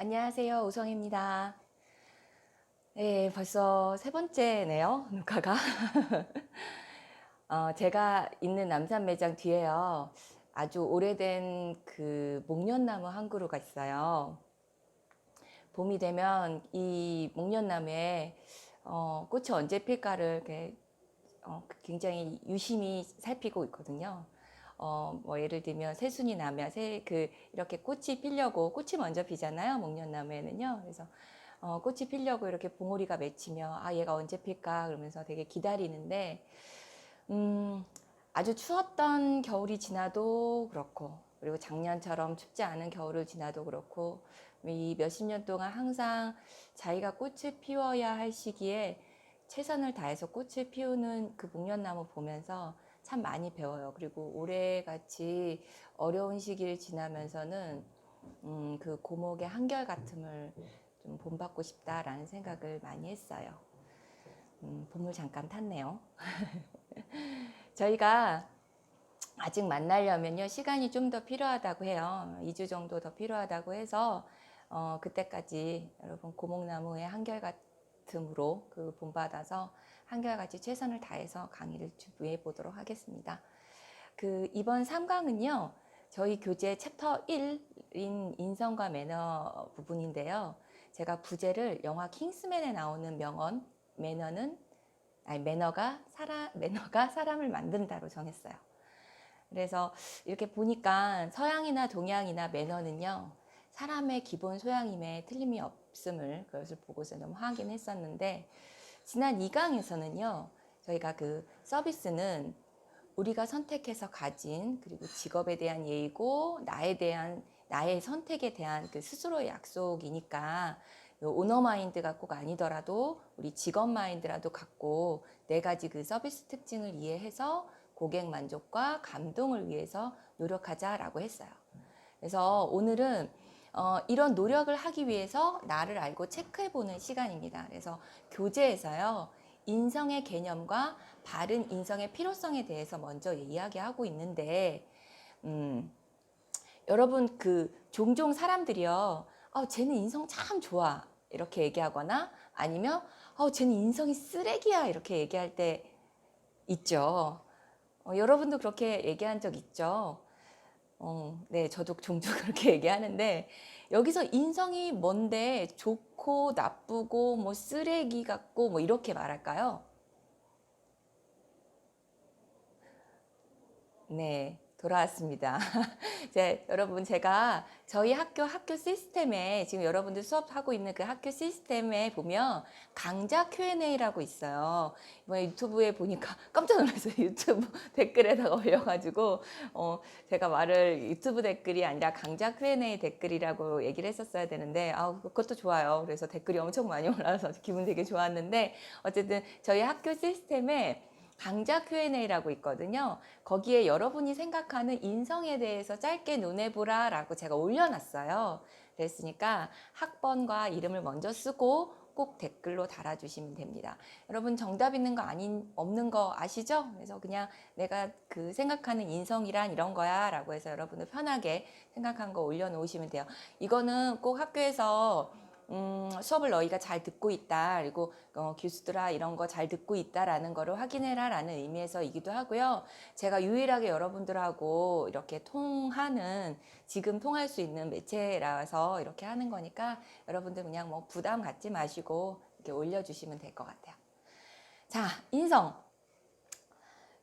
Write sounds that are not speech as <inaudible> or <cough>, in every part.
안녕하세요. 우성입니다. 네, 벌써 세 번째네요. 녹화가. <laughs> 어, 제가 있는 남산 매장 뒤에요. 아주 오래된 그 목련나무 한 그루가 있어요. 봄이 되면 이 목련나무에 어, 꽃이 언제 필까를 이렇게 어, 굉장히 유심히 살피고 있거든요. 어, 뭐 예를 들면 새순이 나면 새 그 이렇게 꽃이 피려고 꽃이 먼저 피잖아요. 목련나무에는요. 그래서 어, 꽃이 피려고 이렇게 봉오리가 맺히며 아 얘가 언제 필까 그러면서 되게 기다리는데 음, 아주 추웠던 겨울이 지나도 그렇고 그리고 작년처럼 춥지 않은 겨울을 지나도 그렇고 이 몇십 년 동안 항상 자기가 꽃을 피워야 할 시기에 최선을 다해서 꽃을 피우는 그 목련나무 보면서 참 많이 배워요. 그리고 올해 같이 어려운 시기를 지나면서는 음, 그 고목의 한결같음을 좀 본받고 싶다라는 생각을 많이 했어요. 음, 봄을 잠깐 탔네요. <laughs> 저희가 아직 만나려면요 시간이 좀 더 필요하다고 해요. 2주 정도 더 필요하다고 해서 어, 그때까지 여러분 고목나무의 한결같음으로 그 본받아서 한결같이 최선을 다해서 강의를 준비해 보도록 하겠습니다. 그 이번 3강은요 저희 교재 챕터 1인 인성과 매너 부분인데요. 제가 부제를 영화 킹스맨에 나오는 명언 매너는 아니 매너가 사람 매너가 사람을 만든다로 정했어요. 그래서 이렇게 보니까 서양이나 동양이나 매너는요 사람의 기본 소양임에 틀림이 없음을 그것을 보고서 너무 확인했었는데 지난 2강에서는요 저희가 그 서비스는 우리가 선택해서 가진 그리고 직업에 대한 예의고 나에 대한 나의 선택에 대한 그 스스로의 약속이니까 오너 마인드가 꼭 아니더라도 우리 직업 마인드라도 갖고 네 가지 그 서비스 특징을 이해해서 고객 만족과 감동을 위해서 노력하자라고 했어요. 그래서 오늘은 어, 이런 노력을 하기 위해서 나를 알고 체크해보는 시간입니다. 그래서 교재에서요, 인성의 개념과 바른 인성의 필요성에 대해서 먼저 이야기하고 있는데, 음, 여러분 그 종종 사람들이요, 어, 쟤는 인성 참 좋아 이렇게 얘기하거나 아니면 어, 쟤는 인성이 쓰레기야 이렇게 얘기할 때 있죠. 어, 여러분도 그렇게 얘기한 적 있죠? 어, 네, 저도 종종 <laughs> 그렇게 얘기하는데, 여기서 인성이 뭔데 좋고 나쁘고 뭐 쓰레기 같고 뭐 이렇게 말할까요? 네, 돌아왔습니다. <laughs> 이제 여러분 제가 저희 학교 학교 시스템에 지금 여러분들 수업하고 있는 그 학교 시스템에 보면 강좌 Q&A라고 있어요. 이번에 유튜브에 보니까 <laughs> 깜짝 놀랐어요. <laughs> 유튜브 댓글에다가 올려가지고 어 제가 말을 유튜브 댓글이 아니라 강좌 Q&A 댓글이라고 얘기를 했었어야 되는데 아 그것도 좋아요. 그래서 댓글이 엄청 많이 올라와서 기분 되게 좋았는데 어쨌든 저희 학교 시스템에 강좌 Q&A라고 있거든요. 거기에 여러분이 생각하는 인성에 대해서 짧게 논해보라 라고 제가 올려놨어요. 그랬으니까 학번과 이름을 먼저 쓰고 꼭 댓글로 달아주시면 됩니다. 여러분 정답 있는 거 아닌 없는 거 아시죠? 그래서 그냥 내가 그 생각하는 인성이란 이런 거야 라고 해서 여러분들 편하게 생각한 거 올려놓으시면 돼요. 이거는 꼭 학교에서 음, 수업을 너희가 잘 듣고 있다. 그리고 어, 교수들아 이런 거 잘 듣고 있다라는 거를 확인해라 라는 의미에서이기도 하고요. 제가 유일하게 여러분들하고 이렇게 통하는 지금 통할 수 있는 매체라서 이렇게 하는 거니까 여러분들 그냥 뭐 부담 갖지 마시고 이렇게 올려주시면 될 것 같아요. 자, 인성.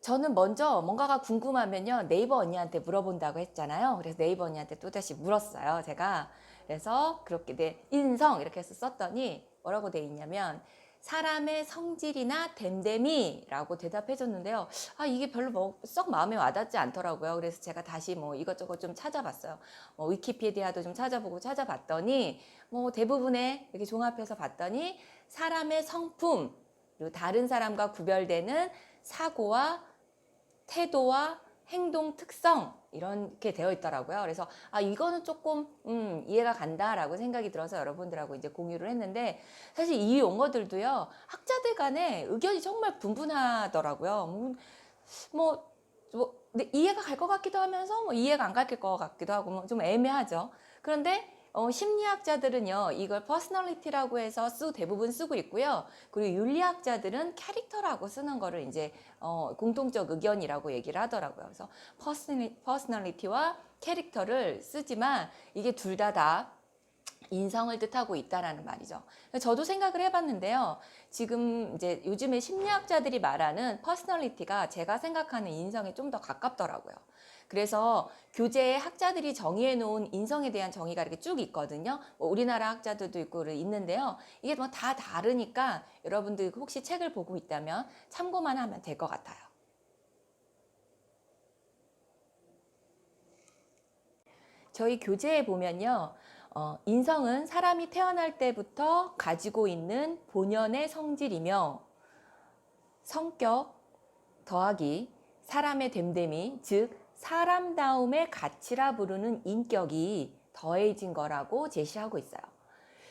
저는 먼저 뭔가가 궁금하면요. 네이버 언니한테 물어본다고 했잖아요. 그래서 네이버 언니한테 또다시 물었어요. 제가. 그래서 그렇게 돼 인성 이렇게 해서 썼더니 뭐라고 돼 있냐면 사람의 성질이나 됨됨이라고 대답해 줬는데요. 아, 이게 별로 뭐 썩 마음에 와닿지 않더라고요. 그래서 제가 다시 뭐 이것저것 좀 찾아봤어요. 뭐 위키피디아도 좀 찾아보고 찾아봤더니 뭐 대부분의 이렇게 종합해서 봤더니 사람의 성품, 그리고 다른 사람과 구별되는 사고와 태도와 행동 특성 이렇게 되어 있더라고요. 그래서 아 이거는 조금 음, 이해가 간다라고 생각이 들어서 여러분들하고 이제 공유를 했는데 사실 이 용어들도요 학자들 간에 의견이 정말 분분하더라고요. 뭐, 뭐, 뭐 이해가 갈 것 같기도 하면서 뭐 이해가 안 갈 것 같기도 하고 뭐좀 애매하죠. 그런데 어, 심리학자들은요, 이걸 퍼스널리티라고 해서 쓰, 대부분 쓰고 있고요. 그리고 윤리학자들은 캐릭터라고 쓰는 거를 이제 어, 공통적 의견이라고 얘기를 하더라고요. 그래서 퍼스널리, 퍼스널리티와 캐릭터를 쓰지만 이게 둘 다다 인성을 뜻하고 있다라는 말이죠. 저도 생각을 해봤는데요. 지금 이제 요즘에 심리학자들이 말하는 퍼스널리티가 제가 생각하는 인성에 좀 더 가깝더라고요. 그래서 교재에 학자들이 정의해 놓은 인성에 대한 정의가 이렇게 쭉 있거든요. 뭐 우리나라 학자들도 있고 있는데요. 이게 뭐 다 다르니까 여러분들 혹시 책을 보고 있다면 참고만 하면 될 것 같아요. 저희 교재에 보면요. 어, 인성은 사람이 태어날 때부터 가지고 있는 본연의 성질이며 성격 더하기 사람의 됨됨이 즉 사람다움의 가치라 부르는 인격이 더해진 거라고 제시하고 있어요.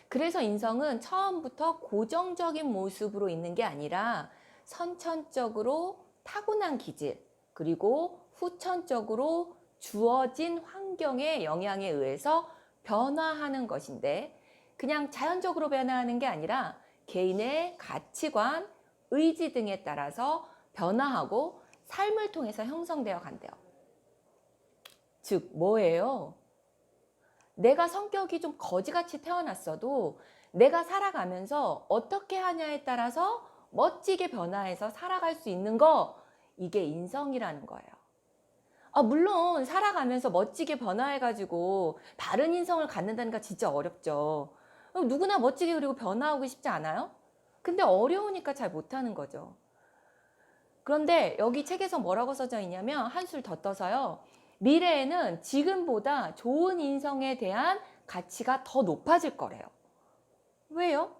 그래서 인성은 처음부터 고정적인 모습으로 있는 게 아니라 선천적으로 타고난 기질 그리고 후천적으로 주어진 환경의 영향에 의해서 변화하는 것인데 그냥 자연적으로 변화하는 게 아니라 개인의 가치관, 의지 등에 따라서 변화하고 삶을 통해서 형성되어 간대요. 즉, 뭐예요? 내가 성격이 좀 거지같이 태어났어도 내가 살아가면서 어떻게 하냐에 따라서 멋지게 변화해서 살아갈 수 있는 거, 이게 인성이라는 거예요. 아, 물론 살아가면서 멋지게 변화해가지고 다른 인성을 갖는다는 거 진짜 어렵죠. 누구나 멋지게 그리고 변화하고 싶지 않아요? 근데 어려우니까 잘 못하는 거죠. 그런데 여기 책에서 뭐라고 써져 있냐면 한술 더 떠서요. 미래에는 지금보다 좋은 인성에 대한 가치가 더 높아질 거래요. 왜요?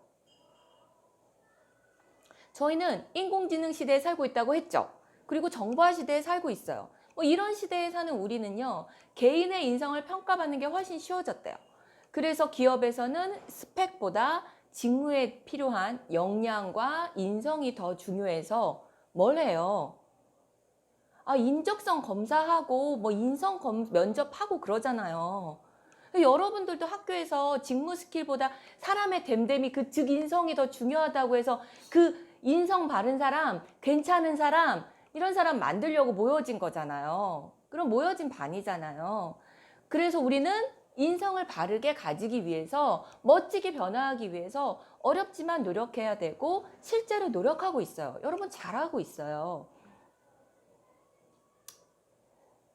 저희는 인공지능 시대에 살고 있다고 했죠. 그리고 정보화 시대에 살고 있어요. 뭐 이런 시대에 사는 우리는요, 개인의 인성을 평가받는 게 훨씬 쉬워졌대요. 그래서 기업에서는 스펙보다 직무에 필요한 역량과 인성이 더 중요해서 뭘 해요? 아, 인적성 검사하고 뭐 인성 검, 면접하고 그러잖아요. 여러분들도 학교에서 직무 스킬보다 사람의 됨됨이 그 즉 인성이 더 중요하다고 해서 그 인성 바른 사람, 괜찮은 사람, 이런 사람 만들려고 모여진 거잖아요. 그럼 모여진 반이잖아요. 그래서 우리는 인성을 바르게 가지기 위해서 멋지게 변화하기 위해서 어렵지만 노력해야 되고 실제로 노력하고 있어요. 여러분 잘하고 있어요.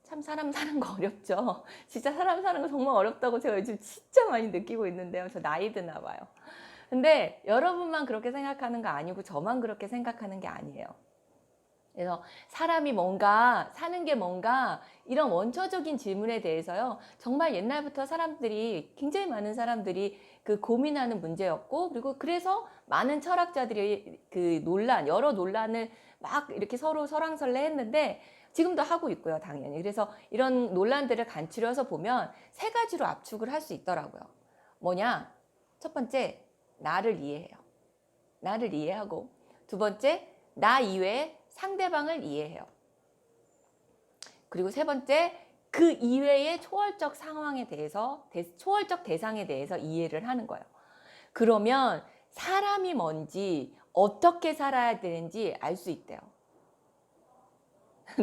참 사람 사는 거 어렵죠. <laughs> 진짜 사람 사는 거 정말 어렵다고 제가 요즘 진짜 많이 느끼고 있는데요. 저 나이 드나 봐요. 근데 여러분만 그렇게 생각하는 거 아니고 저만 그렇게 생각하는 게 아니에요. 그래서 사람이 뭔가 사는 게 뭔가 이런 원초적인 질문에 대해서요. 정말 옛날부터 사람들이 굉장히 많은 사람들이 그 고민하는 문제였고 그리고 그래서 많은 철학자들이 그 논란 여러 논란을 막 이렇게 서로 설왕설래 했는데 지금도 하고 있고요, 당연히. 그래서 이런 논란들을 간추려서 보면 세 가지로 압축을 할 수 있더라고요. 뭐냐? 첫 번째, 나를 이해해요. 나를 이해하고. 두 번째, 나 이외에 상대방을 이해해요. 그리고 세 번째, 그 이외의 초월적 상황에 대해서, 초월적 대상에 대해서 이해를 하는 거예요. 그러면 사람이 뭔지, 어떻게 살아야 되는지 알 수 있대요.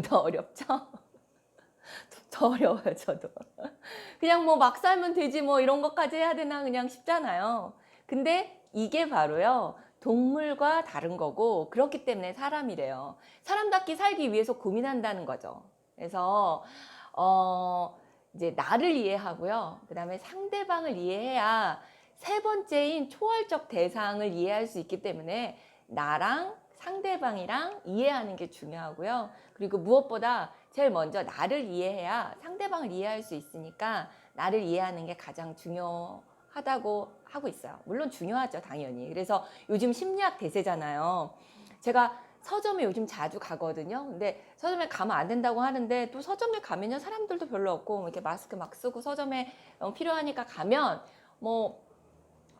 <laughs> 더 어렵죠? <laughs> 더 어려워요, 저도. <laughs> 그냥 뭐 막 살면 되지 뭐 이런 것까지 해야 되나 그냥 쉽잖아요. 근데 이게 바로요. 동물과 다른 거고 그렇기 때문에 사람이래요. 사람답게 살기 위해서 고민한다는 거죠. 그래서 어 이제 나를 이해하고요. 그다음에 상대방을 이해해야 세 번째인 초월적 대상을 이해할 수 있기 때문에 나랑 상대방이랑 이해하는 게 중요하고요. 그리고 무엇보다 제일 먼저 나를 이해해야 상대방을 이해할 수 있으니까 나를 이해하는 게 가장 중요하다고 하고 있어요. 물론 중요하죠, 당연히. 그래서 요즘 심리학 대세잖아요. 제가 서점에 요즘 자주 가거든요. 근데 서점에 가면 안 된다고 하는데 또 서점에 가면요 사람들도 별로 없고 뭐 이렇게 마스크 막 쓰고 서점에 어, 필요하니까 가면 뭐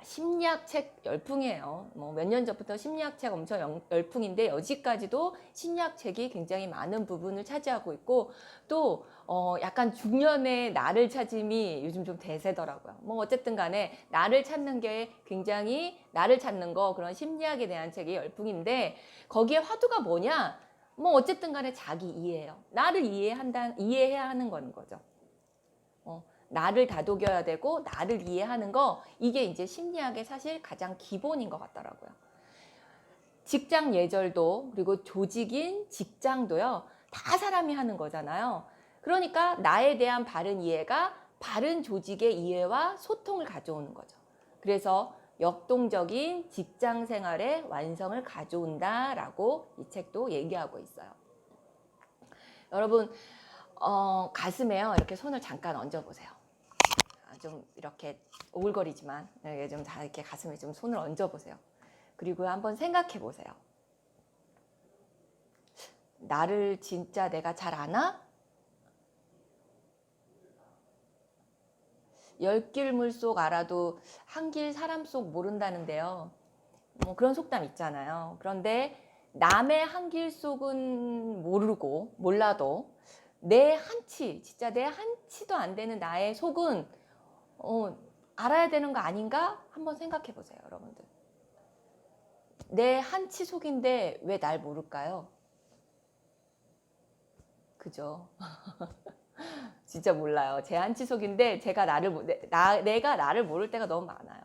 심리학 책 열풍이에요. 뭐 몇 년 전부터 심리학 책 엄청 영- 열풍인데 여지까지도 심리학 책이 굉장히 많은 부분을 차지하고 있고 또 어, 약간 중년의 나를 찾음이 요즘 좀 대세더라고요. 뭐 어쨌든 간에 나를 찾는 게 굉장히 나를 찾는 거 그런 심리학에 대한 책이 열풍인데 거기에 화두가 뭐냐? 뭐 어쨌든 간에 자기 이해예요. 나를 이해한다 이해해야 하는 거는 거죠. 어, 나를 다독여야 되고 나를 이해하는 거 이게 이제 심리학의 사실 가장 기본인 것 같더라고요. 직장 예절도 그리고 조직인 직장도요 다 사람이 하는 거잖아요. 그러니까 나에 대한 바른 이해가 바른 조직의 이해와 소통을 가져오는 거죠. 그래서 역동적인 직장 생활의 완성을 가져온다라고 이 책도 얘기하고 있어요. 여러분 어, 가슴에요 이렇게 손을 잠깐 얹어 보세요. 아, 좀 이렇게 오글거리지만 네, 좀다 이렇게 가슴에 좀 손을 얹어 보세요. 그리고 한번 생각해 보세요. 나를 진짜 내가 잘 아나? 열길 물속 알아도 한 길 사람 속 모른다는데요. 뭐 그런 속담 있잖아요. 그런데 남의 한 길 속은 모르고 몰라도 내 한치 진짜 내 한치도 안 되는 나의 속은 어, 알아야 되는 거 아닌가 한번 생각해 보세요, 여러분들. 내 한치 속인데 왜 날 모를까요? 그죠? <laughs> 진짜 몰라요. 제 한치 속인데 제가 나를 나, 내가 나를 모를 때가 너무 많아요.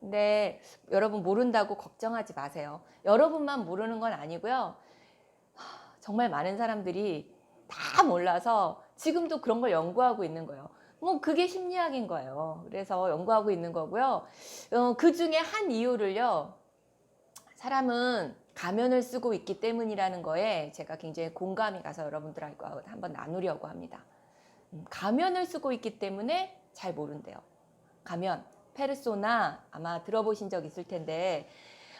근데 여러분 모른다고 걱정하지 마세요. 여러분만 모르는 건 아니고요. 하, 정말 많은 사람들이 다 몰라서 지금도 그런 걸 연구하고 있는 거예요. 뭐 그게 심리학인 거예요. 그래서 연구하고 있는 거고요. 어, 그 중에 한 이유를요. 사람은 가면을 쓰고 있기 때문이라는 거에 제가 굉장히 공감이 가서 여러분들하고 한번 나누려고 합니다. 음, 가면을 쓰고 있기 때문에 잘 모른대요. 가면, 페르소나 아마 들어보신 적 있을 텐데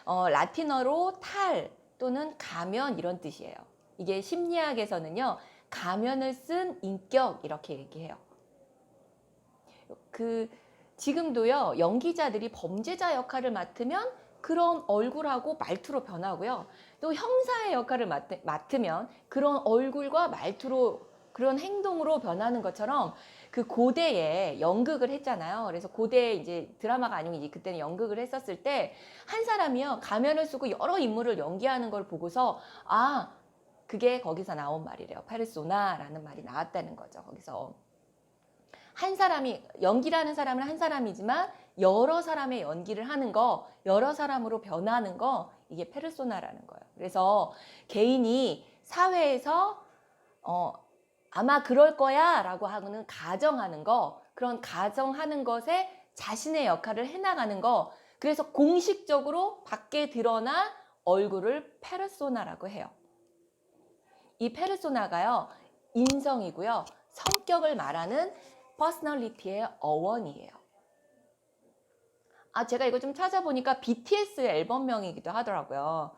어, 라틴어로 탈 또는 가면 이런 뜻이에요. 이게 심리학에서는요. 가면을 쓴 인격 이렇게 얘기해요. 그 지금도요. 연기자들이 범죄자 역할을 맡으면 그런 얼굴하고 말투로 변하고요. 또 형사의 역할을 맡, 맡으면 그런 얼굴과 말투로 그런 행동으로 변하는 것처럼 그 고대에 연극을 했잖아요. 그래서 고대 이제 드라마가 아니고 이제 그때는 연극을 했었을 때 한 사람이요 가면을 쓰고 여러 인물을 연기하는 걸 보고서 아 그게 거기서 나온 말이래요. 페르소나라는 말이 나왔다는 거죠. 거기서 한 사람이 연기라는 사람은 한 사람이지만 여러 사람의 연기를 하는 거, 여러 사람으로 변하는 거 이게 페르소나라는 거예요. 그래서 개인이 사회에서 어 아마 그럴 거야라고 하고는 가정하는 거, 그런 가정하는 것에 자신의 역할을 해나가는 거, 그래서 공식적으로 밖에 드러나 얼굴을 페르소나라고 해요. 이 페르소나가요 인성이고요 성격을 말하는 퍼스널리티의 어원이에요. 아 제가 이거 좀 찾아보니까 BTS의 앨범명이기도 하더라고요.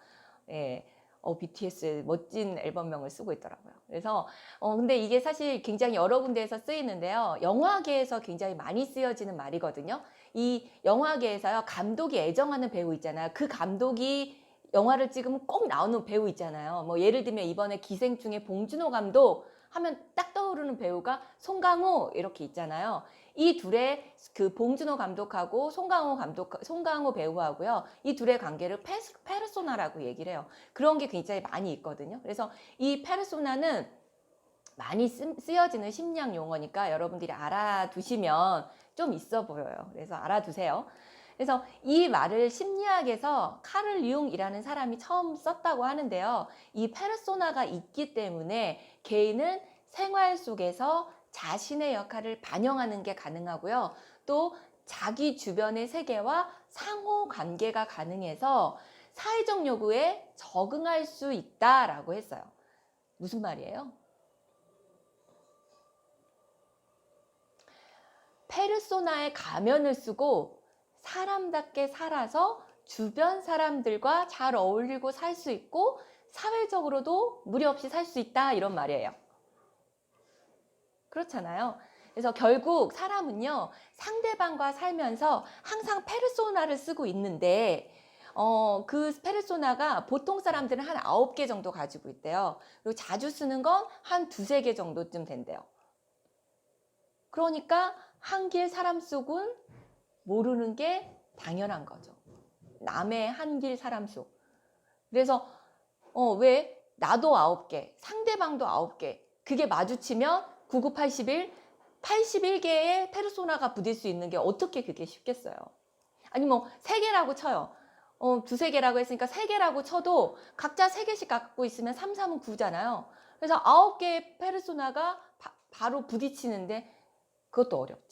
예. 어, BTS의 멋진 앨범명을 쓰고 있더라고요. 그래서, 어, 근데 이게 사실 굉장히 여러 군데에서 쓰이는데요. 영화계에서 굉장히 많이 쓰여지는 말이거든요. 이 영화계에서요, 감독이 애정하는 배우 있잖아요. 그 감독이 영화를 찍으면 꼭 나오는 배우 있잖아요. 뭐, 예를 들면 이번에 기생충의 봉준호 감독 하면 딱 떠오르는 배우가 송강호 이렇게 있잖아요. 이 둘의 그 봉준호 감독하고 송강호 감독, 송강호 배우하고요. 이 둘의 관계를 페스, 페르소나라고 얘기를 해요. 그런 게 굉장히 많이 있거든요. 그래서 이 페르소나는 많이 쓰, 쓰여지는 심리학 용어니까 여러분들이 알아두시면 좀 있어 보여요. 그래서 알아두세요. 그래서 이 말을 심리학에서 카를 융이라는 사람이 처음 썼다고 하는데요. 이 페르소나가 있기 때문에 개인은 생활 속에서 자신의 역할을 반영하는 게 가능하고요. 또 자기 주변의 세계와 상호 관계가 가능해서 사회적 요구에 적응할 수 있다라고 했어요. 무슨 말이에요? 페르소나의 가면을 쓰고 사람답게 살아서 주변 사람들과 잘 어울리고 살 수 있고 사회적으로도 무리 없이 살 수 있다 이런 말이에요. 그렇잖아요. 그래서 결국 사람은요, 상대방과 살면서 항상 페르소나를 쓰고 있는데, 어, 그 페르소나가 보통 사람들은 한 아홉 개 정도 가지고 있대요. 그리고 자주 쓰는 건 한 두세 개 정도쯤 된대요. 그러니까 한길 사람 속은 모르는 게 당연한 거죠. 남의 한길 사람 속. 그래서, 어, 왜? 나도 아홉 개, 상대방도 아홉 개. 그게 마주치면 9981, 81개의 페르소나가 부딪힐 수 있는 게 어떻게 그게 쉽겠어요? 아니 뭐 세 개라고 쳐요. 어, 두세 개라고 했으니까 세 개라고 쳐도 각자 세 개씩 갖고 있으면 3, 3은 9잖아요. 그래서 아홉 개의 페르소나가 바, 바로 부딪히는데 그것도 어렵죠.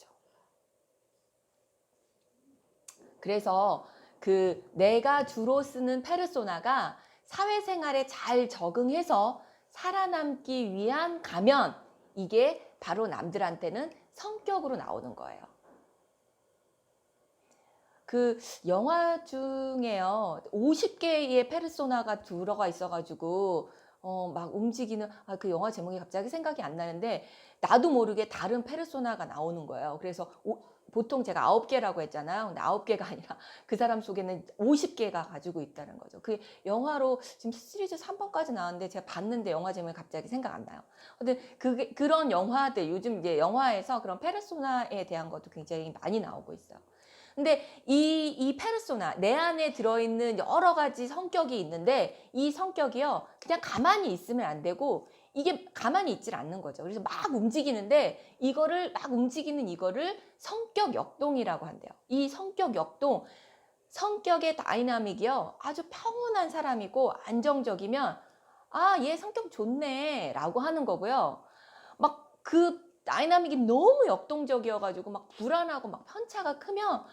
그래서 그 내가 주로 쓰는 페르소나가 사회생활에 잘 적응해서 살아남기 위한 가면 이게 바로 남들한테는 성격으로 나오는 거예요. 그 영화 중에요. 50개의 페르소나가 들어가 있어가지고 어, 막 움직이는 아, 그 영화 제목이 갑자기 생각이 안 나는데 나도 모르게 다른 페르소나가 나오는 거예요. 그래서 오, 보통 제가 아홉 개라고 했잖아요. 근데 아홉 개가 <laughs> 아니라 그 사람 속에는 50개가 가지고 있다는 거죠. 그 영화로 지금 시리즈 3번까지 나왔는데 제가 봤는데 영화 제목이 갑자기 생각 안 나요. 근데 그게 그런 영화들 요즘 이제 영화에서 그런 페르소나에 대한 것도 굉장히 많이 나오고 있어요. 근데 이, 이 페르소나, 내 안에 들어있는 여러 가지 성격이 있는데 이 성격이요, 그냥 가만히 있으면 안 되고 이게 가만히 있질 않는 거죠. 그래서 막 움직이는데 이거를 막 움직이는 이거를 성격 역동이라고 한대요. 이 성격 역동, 성격의 다이나믹이요, 아주 평온한 사람이고 안정적이면 아, 얘 성격 좋네 라고 하는 거고요. 막 그 다이나믹이 너무 역동적이어가지고 막 불안하고 막 편차가 크면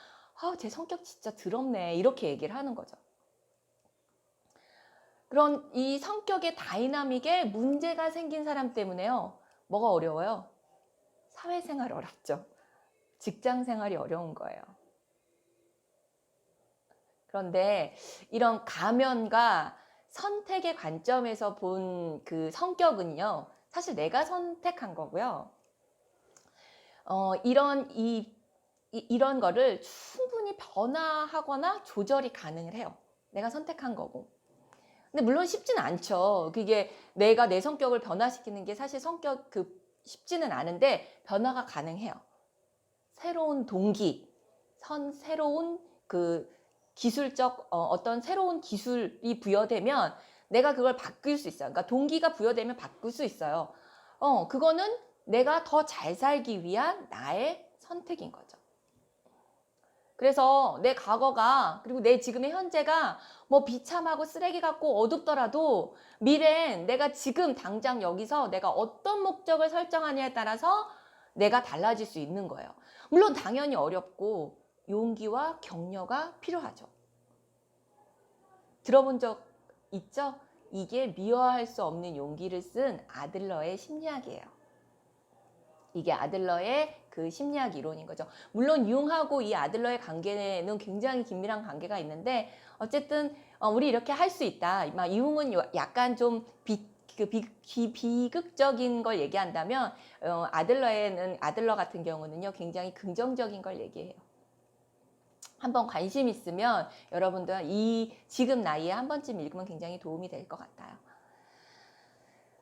아, 제 성격 진짜 더럽네. 이렇게 얘기를 하는 거죠. 그런 이 성격의 다이나믹에 문제가 생긴 사람 때문에요. 뭐가 어려워요? 사회생활 어렵죠. 직장 생활이 어려운 거예요. 그런데 이런 가면과 선택의 관점에서 본 그 성격은요, 사실 내가 선택한 거고요. 어, 이런 이, 이 이런 거를 충분히 변화하거나 조절이 가능을 해요. 내가 선택한 거고. 근데 물론 쉽지는 않죠. 그게 내가 내 성격을 변화시키는 게 사실 성격 그 쉽지는 않은데 변화가 가능해요. 새로운 동기, 선 새로운 그 기술적 어, 어떤 새로운 기술이 부여되면 내가 그걸 바꿀 수 있어요. 그러니까 동기가 부여되면 바꿀 수 있어요. 어, 그거는 내가 더 잘 살기 위한 나의 선택인 거죠. 그래서 내 과거가 그리고 내 지금의 현재가 뭐 비참하고 쓰레기 같고 어둡더라도 미래엔 내가 지금 당장 여기서 내가 어떤 목적을 설정하냐에 따라서 내가 달라질 수 있는 거예요. 물론 당연히 어렵고 용기와 격려가 필요하죠. 들어본 적 있죠? 이게 미워할 수 없는 용기를 쓴 아들러의 심리학이에요. 이게 아들러의 그 심리학 이론인 거죠. 물론 융하고 이 아들러의 관계는 굉장히 긴밀한 관계가 있는데 어쨌든 어, 우리 이렇게 할 수 있다. 막 요- 약간 좀 비, 그 비, 기- 비극적인 걸 얘기한다면 어, 아들러에는 아들러 같은 경우는요 굉장히 긍정적인 걸 얘기해요. 한번 관심 있으면 여러분들 이 지금 나이에 한 번쯤 읽으면 굉장히 도움이 될 것 같아요.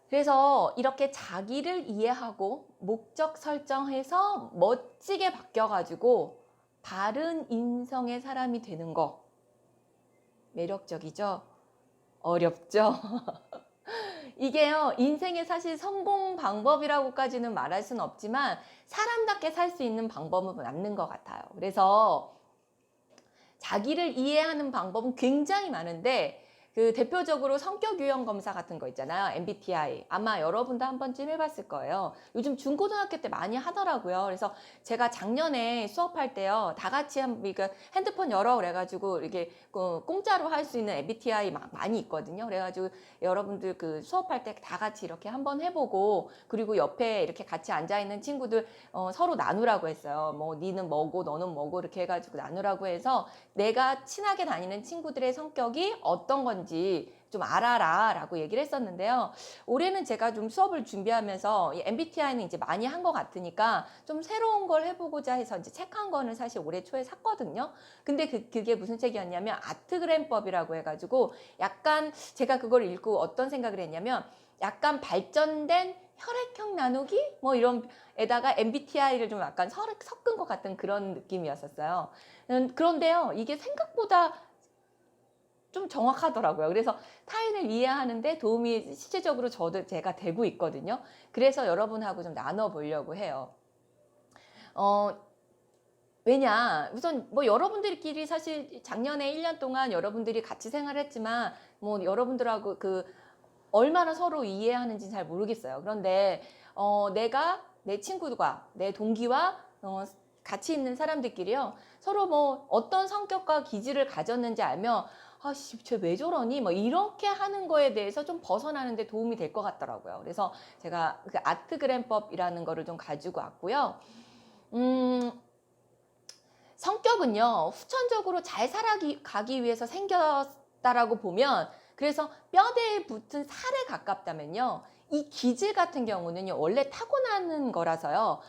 그래서 이렇게 자기를 이해하고 목적 설정해서 멋지게 바뀌어가지고 바른 인성의 사람이 되는 거 매력적이죠? 어렵죠? <laughs> 이게요, 인생의 사실 성공 방법이라고까지는 말할 수는 없지만 사람답게 살 수 있는 방법은 맞는 것 같아요. 그래서 자기를 이해하는 방법은 굉장히 많은데 그 대표적으로 성격 유형 검사 같은 거 있잖아요. MBTI. 아마 여러분도 한 번쯤 해봤을 거예요. 요즘 중고등학교 때 많이 하더라고요. 그래서 제가 작년에 수업할 때요. 다 같이 한, 그러니까 핸드폰 열어 그래가지고 이렇게 그 공짜로 할 수 있는 MBTI 막 많이 있거든요. 그래가지고 여러분들 그 수업할 때 다 같이 이렇게 한번 해보고 그리고 옆에 이렇게 같이 앉아있는 친구들 어, 서로 나누라고 했어요. 뭐 니는 뭐고 너는 뭐고 이렇게 해가지고 나누라고 해서 내가 친하게 다니는 친구들의 성격이 어떤 건지 좀 알아라 라고 얘기를 했었는데요. 올해는 제가 좀 수업을 준비하면서 이 MBTI는 이제 많이 한 것 같으니까 좀 새로운 걸 해보고자 해서 이제 책한 권을 사실 올해 초에 샀거든요. 근데 그, 그게 무슨 책이었냐면 아트그램법이라고 해가지고 약간 제가 그걸 읽고 어떤 생각을 했냐면 약간 발전된 혈액형 나누기 뭐 이런 에다가 MBTI를 좀 약간 서- 섞은 것 같은 그런 느낌이었었어요. 음, 그런데요, 이게 생각보다 좀 정확하더라고요. 그래서 타인을 이해하는데 도움이 실제적으로 저도 제가 되고 있거든요. 그래서 여러분하고 좀 나눠보려고 해요. 어, 왜냐, 우선 뭐 여러분들끼리 사실 작년에 1년 동안 여러분들이 같이 생활했지만 뭐 여러분들하고 그 얼마나 서로 이해하는지 잘 모르겠어요. 그런데 어, 내가 내 친구들과 내 동기와 어, 같이 있는 사람들끼리요 서로 뭐 어떤 성격과 기질을 가졌는지 알면 아씨 쟤왜 저러니 뭐 이렇게 하는 거에 대해서 좀 벗어나는 데 도움이 될 것 같더라고요. 그래서 제가 그 아트그램법이라는 거를 좀 가지고 왔고요. 음, 성격은요 후천적으로 잘 살아가기 위해서 생겼다라고 보면 그래서 뼈대에 붙은 살에 가깝다면요. 이 기질 같은 경우는요, 원래 타고나는 거라서요.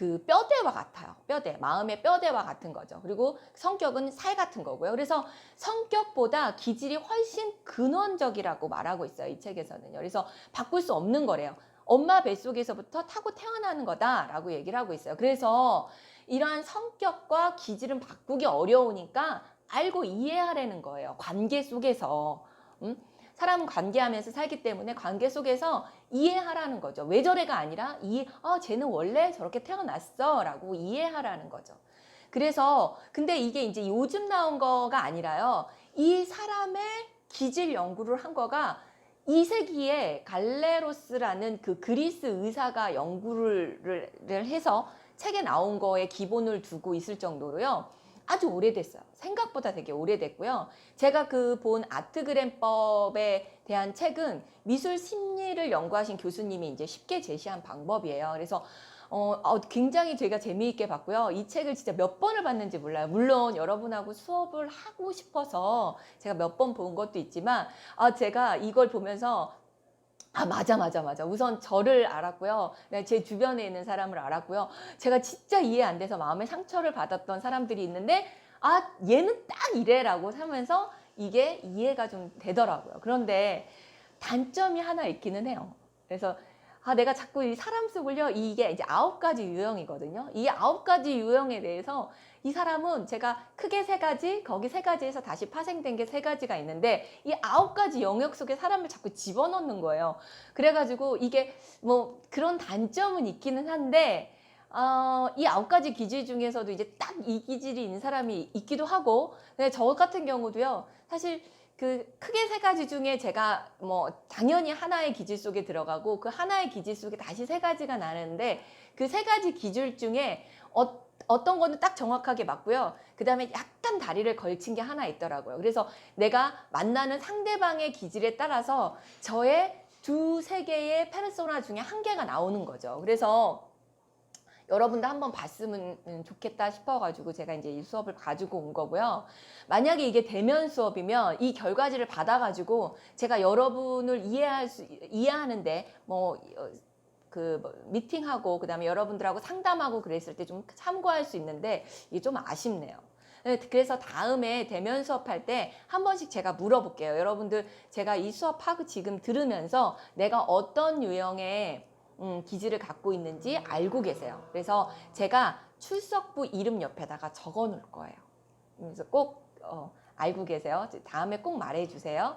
그 뼈대와 같아요. 뼈대. 마음의 뼈대와 같은 거죠. 그리고 성격은 살 같은 거고요. 그래서 성격보다 기질이 훨씬 근원적이라고 말하고 있어요. 이 책에서는요. 그래서 바꿀 수 없는 거래요. 엄마 뱃속에서부터 타고 태어나는 거다라고 얘기를 하고 있어요. 그래서 이러한 성격과 기질은 바꾸기 어려우니까 알고 이해하라는 거예요. 관계 속에서. 음? 사람은 관계하면서 살기 때문에 관계 속에서 이해하라는 거죠. 왜 저래가 아니라 이해, 아, 쟤는 원래 저렇게 태어났어. 라고 이해하라는 거죠. 그래서, 근데 이게 이제 요즘 나온 거가 아니라요. 이 사람의 기질 연구를 한 거가 2세기에 갈레로스라는 그 그리스 의사가 연구를 해서 책에 나온 거에 기본을 두고 있을 정도로요. 아주 오래됐어요. 생각보다 되게 오래됐고요. 제가 그 본 아트그램법에 대한 책은 미술 심리를 연구하신 교수님이 이제 쉽게 제시한 방법이에요. 그래서 어, 어, 굉장히 제가 재미있게 봤고요. 이 책을 진짜 몇 번을 봤는지 몰라요. 물론 여러분하고 수업을 하고 싶어서 제가 몇 번 본 것도 있지만, 아, 제가 이걸 보면서 아, 맞아, 맞아, 맞아. 우선 저를 알았고요. 네, 제 주변에 있는 사람을 알았고요. 제가 진짜 이해 안 돼서 마음에 상처를 받았던 사람들이 있는데, 아, 얘는 딱 이래라고 하면서 이게 이해가 좀 되더라고요. 그런데 단점이 하나 있기는 해요. 그래서 아, 내가 자꾸 이 사람 속을요, 이게 이제 아홉 가지 유형이거든요. 이 아홉 가지 유형에 대해서 이 사람은 제가 크게 세 가지, 거기 세 가지에서 다시 파생된 게 세 가지가 있는데 이 아홉 가지 영역 속에 사람을 자꾸 집어넣는 거예요. 그래가지고 이게 뭐 그런 단점은 있기는 한데, 어, 이 아홉 가지 기질 중에서도 이제 딱 이 기질이 있는 사람이 있기도 하고, 근데 저 같은 경우도요, 사실 그 크게 세 가지 중에 제가 뭐 당연히 하나의 기질 속에 들어가고 그 하나의 기질 속에 다시 세 가지가 나는데 그 세 가지 기질 중에 어, 어떤 거는 딱 정확하게 맞고요. 그 다음에 약간 다리를 걸친 게 하나 있더라고요. 그래서 내가 만나는 상대방의 기질에 따라서 저의 두 세 개의 페르소나 중에 한 개가 나오는 거죠. 그래서 여러분도 한번 봤으면 좋겠다 싶어가지고 제가 이제 이 수업을 가지고 온 거고요. 만약에 이게 대면 수업이면 이 결과지를 받아가지고 제가 여러분을 이해할 수, 이해하는데 뭐, 그 미팅하고 그다음에 여러분들하고 상담하고 그랬을 때 좀 참고할 수 있는데 이게 좀 아쉽네요. 네, 그래서 다음에 대면 수업할 때 한 번씩 제가 물어볼게요. 여러분들 제가 이 수업하고 지금 들으면서 내가 어떤 유형의 음, 기질을 갖고 있는지 알고 계세요. 그래서 제가 출석부 이름 옆에다가 적어 놓을 거예요. 그래서 꼭 어, 알고 계세요. 다음에 꼭 말해 주세요.